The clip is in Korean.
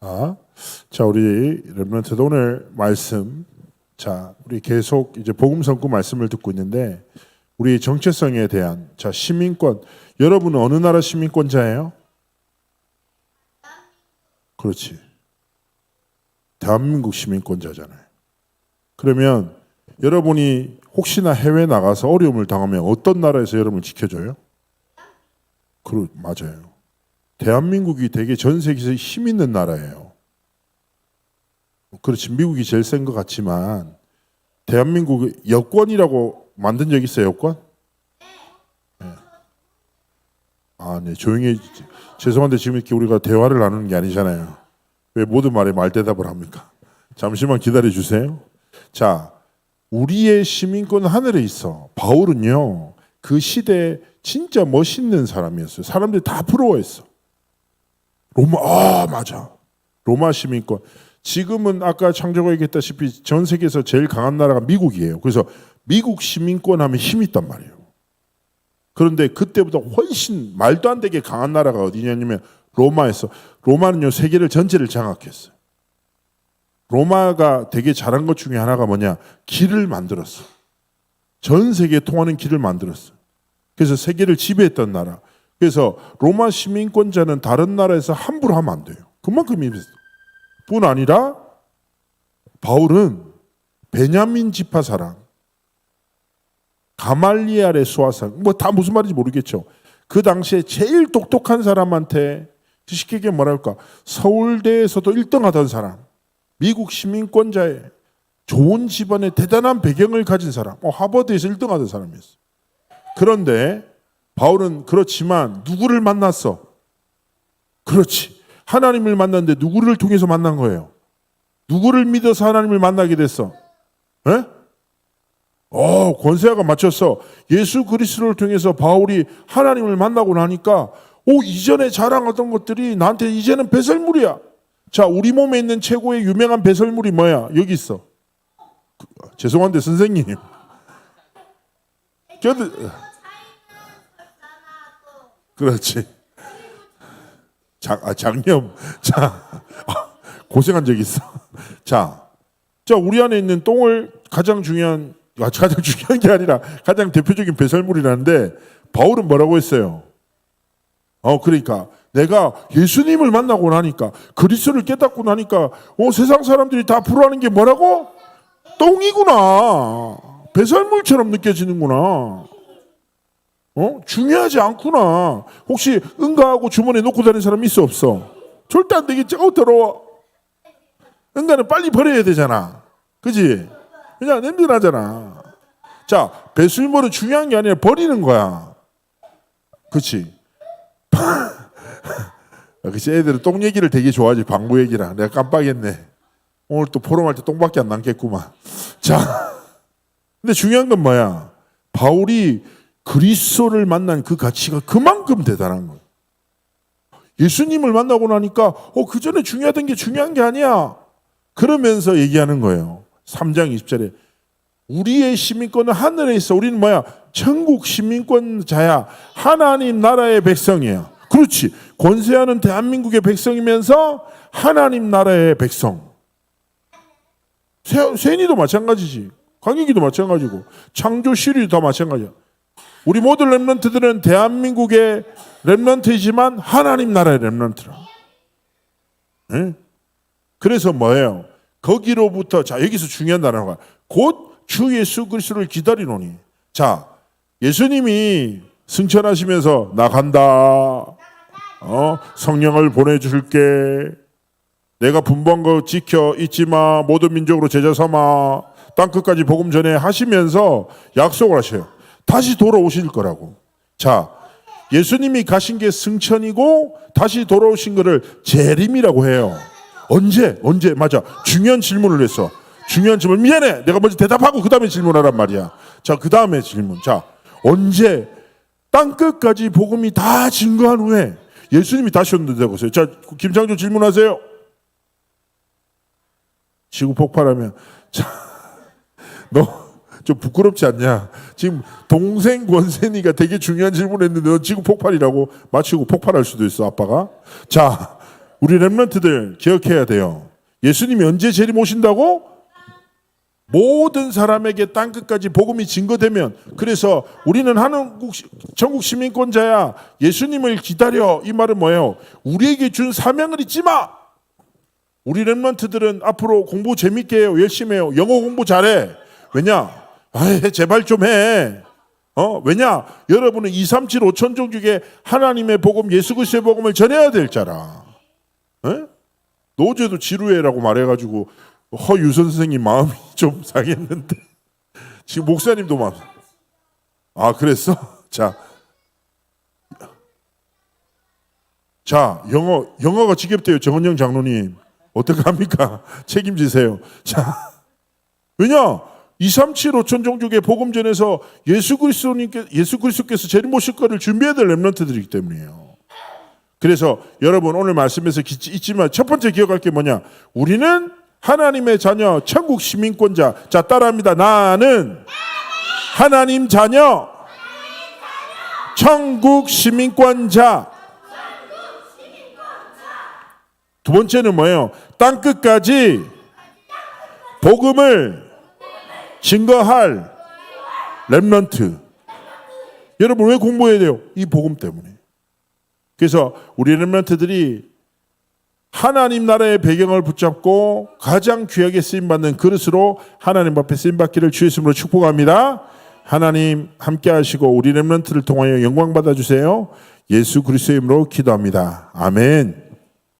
아, 자 우리 렘런트도 오늘 말씀 자 우리 계속 이제 복음 선구 말씀을 듣고 있는데 우리 정체성에 대한 자 시민권 여러분은 어느 나라 시민권자예요? 그렇지 대한민국 시민권자잖아요. 그러면 여러분이 혹시나 해외 나가서 어려움을 당하면 어떤 나라에서 여러분을 지켜줘요? 그러 맞아요. 대한민국이 되게 전 세계에서 힘 있는 나라예요. 그렇지 미국이 제일 센 것 같지만 대한민국 여권이라고 만든 적 있어요 여권? 네. 아, 네 조용히. 죄송한데 지금 이렇게 우리가 대화를 나누는 게 아니잖아요. 왜 모든 말에 말 대답을 합니까? 잠시만 기다려 주세요. 자, 우리의 시민권 하늘에 있어. 바울은요 그 시대에 진짜 멋있는 사람이었어요. 사람들이 다 부러워했어. 로마 아 맞아. 로마 시민권. 지금은 아까 창조가 얘기했다시피 전 세계에서 제일 강한 나라가 미국이에요. 그래서 미국 시민권 하면 힘 있단 말이에요. 그런데 그때보다 훨씬 말도 안 되게 강한 나라가 어디냐면 로마에서. 로마는요 세계를 전체를 장악했어요. 로마가 되게 잘한 것 중에 하나가 뭐냐? 길을 만들었어 전 세계에 통하는 길을 만들었어 그래서 세계를 지배했던 나라 그래서 로마 시민권자는 다른 나라에서 함부로 하면 안 돼요. 그만큼 힘있어. 뿐 아니라 바울은 베냐민 지파 사람, 가말리알의 수하상, 뭐 다 무슨 말인지 모르겠죠. 그 당시에 제일 똑똑한 사람한테 쉽게 뭐랄까 서울대에서도 1등 하던 사람, 미국 시민권자의 좋은 집안의 대단한 배경을 가진 사람, 어, 하버드에서 1등 하던 사람이었어. 그런데 바울은 그렇지만 누구를 만났어? 그렇지. 하나님을 만났는데 누구를 통해서 만난 거예요? 누구를 믿어서 하나님을 만나게 됐어? 에? 어, 권세아가 맞췄어. 예수 그리스도를 통해서 바울이 하나님을 만나고 나니까 오, 이전에 자랑하던 것들이 나한테 이제는 배설물이야. 자, 우리 몸에 있는 최고의 유명한 배설물이 뭐야? 여기 있어. 그, 죄송한데 선생님. 저들 그렇지. 장, 아, 장염. 자, 아, 고생한 적 있어. 자, 자, 우리 안에 있는 똥을 가장 중요한, 아, 가장 중요한 게 아니라 가장 대표적인 배설물이라는데 바울은 뭐라고 했어요? 어, 그러니까 내가 예수님을 만나고 나니까 그리스도를 깨닫고 나니까 어, 세상 사람들이 다 부러워하는 게 뭐라고? 똥이구나. 배설물처럼 느껴지는구나. 어? 중요하지 않구나. 혹시 응가하고 주머니에 놓고 다니는 사람 있어 없어? 절대 안 되겠지. 어 더러워. 응가는 빨리 버려야 되잖아. 그지? 그냥 냄새 나잖아. 자, 배수물은 중요한 게 아니라 버리는 거야. 그치? 그치? 애들은 똥 얘기를 되게 좋아하지. 방구 얘기랑. 내가 깜빡했네. 오늘 또 포럼할 때 똥밖에 안 남겠구만. 자, 근데 중요한 건 뭐야? 바울이 그리스도를 만난 그 가치가 그만큼 대단한 거예요. 예수님을 만나고 나니까 어, 그 전에 중요하던 게 중요한 게 아니야. 그러면서 얘기하는 거예요. 3장 20절에 우리의 시민권은 하늘에 있어. 우리는 뭐야? 천국 시민권자야. 하나님 나라의 백성이야. 그렇지. 권세하는 대한민국의 백성이면서 하나님 나라의 백성. 세, 세인이도 마찬가지지. 강익이도 마찬가지고 창조 시리도 다 마찬가지야. 우리 모든 랩런트들은 대한민국의 랩런트이지만 하나님 나라의 랩런트라. 네? 그래서 뭐예요? 거기로부터 자 여기서 중요한 단어가 곧 주 예수 그리스도를 기다리노니. 자 예수님이 승천하시면서 나간다. 어 성령을 보내줄게. 내가 분부한 거 지켜 잊지 마. 모든 민족으로 제자 삼아. 땅 끝까지 복음 전에 하시면서 약속을 하셔요. 다시 돌아오실 거라고. 자, 예수님이 가신 게 승천이고 다시 돌아오신 거를 재림이라고 해요. 언제? 언제? 맞아. 중요한 질문을 했어. 중요한 질문. 미안해. 내가 먼저 대답하고 그 다음에 질문하란 말이야. 자, 그 다음에 질문. 자, 언제 땅 끝까지 복음이 다 증거한 후에 예수님이 다시 온다고 하세요. 자, 김창조 질문하세요. 지구 폭발하면 자, 너 좀 부끄럽지 않냐? 지금 동생 권세니가 되게 중요한 질문을 했는데 너 지구 폭발이라고 마치고 폭발할 수도 있어 아빠가. 자 우리 렘런트들 기억해야 돼요. 예수님이 언제 재림 오신다고? 모든 사람에게 땅 끝까지 복음이 증거되면 그래서 우리는 한국 시- 전국 시민권자야 예수님을 기다려 이 말은 뭐예요? 우리에게 준 사명을 잊지 마. 우리 렘런트들은 앞으로 공부 재밌게 해요. 열심히 해요. 영어 공부 잘해. 왜냐? 아, 제발 좀 해. 어, 왜냐? 여러분은 2, 3, 7, 5천 종 중에 하나님의 복음, 예수 그리스도의 복음을 전해야 될 자라. 에? 노제도 지루해라고 말해가지고 허유선 선생님 마음이 좀 상했는데 지금 목사님도 마음. 아 그랬어? 자, 자 영어 영어가 지겹대요 정은영 장로님 어떻게 합니까? 책임지세요. 자, 왜냐? 2, 3, 7, 5천 종족의 복음 전에서 예수 그리스도님께 예수 그리스도께서 재림 오실 거를 준비해야 될 렘넌트들이기 때문이에요. 그래서 여러분 오늘 말씀에서 기- 있지만 첫 번째 기억할 게 뭐냐? 우리는 하나님의 자녀, 천국 시민권자. 자, 따라합니다. 나는 하나님 자녀, 천국 시민권자. 두 번째는 뭐예요? 땅 끝까지 복음을 증거할 렘넌트. 여러분 왜 공부해야 돼요? 이 복음 때문에. 그래서 우리 렘넌트들이 하나님 나라의 배경을 붙잡고 가장 귀하게 쓰임 받는 그릇으로 하나님 앞에 쓰임 받기를 주의 이름으로 축복합니다. 하나님 함께 하시고 우리 렘넌트를 통하여 영광 받아 주세요. 예수 그리스도의 이름으로 기도합니다. 아멘.